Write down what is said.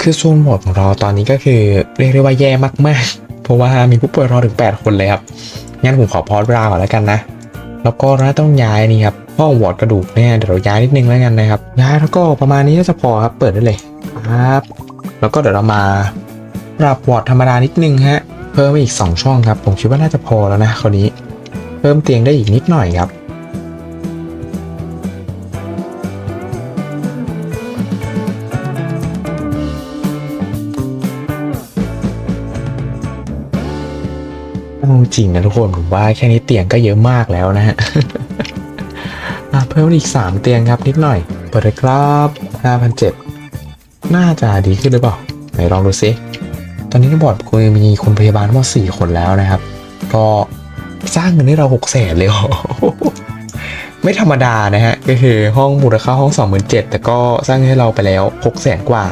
คือโซนหมดของเราตอนนี้ก็คือเรียกได้ว่าแย่มากๆ เพราะว่ามีผู้ป่วยรอถึง 8 คนเลยครับ งั้นผมขอพอสเวลาก่อนแล้วกันนะ แล้วก็เราต้องย้ายนี่ครับห้องวอร์ดกระดูกเนี่ยเดี๋ยวเราย้ายนิดนึงแล้วกันนะครับย้ายแล้วก็ประมาณนี้น่าจะพอครับเปิดได้เลยครับแล้วก็เดี๋ยวเรามาปรับวอร์ดธรรมดานิดนึงฮะเพิ่มอีก 2 ช่องครับ ผมคิดว่าน่าจะพอแล้วนะคราวนี้ เพิ่มเตียงได้อีกนิดหน่อยครับ จริงนะทุกคนผมว่าแค่นี้เตียงก็เยอะมากแล้วนะฮะเพิ่มอีก 3 เตียงครับนิดหน่อย เปิดเลยครับ5,700น่าจะดีขึ้นหรือเปล่า ไหนลองดูซิ ตอนนี้บอร์ดคุยมีคนพยาบาลทั้งหมด4คนแล้วนะครับ ก็สร้างเงินให้เรา6แสนเลยหรอไม่ธรรมดานะฮะ ก็คือห้องมูลค่าห้อง 27,000แต่ก็สร้างให้เราไปแล้ว6แสนกว่า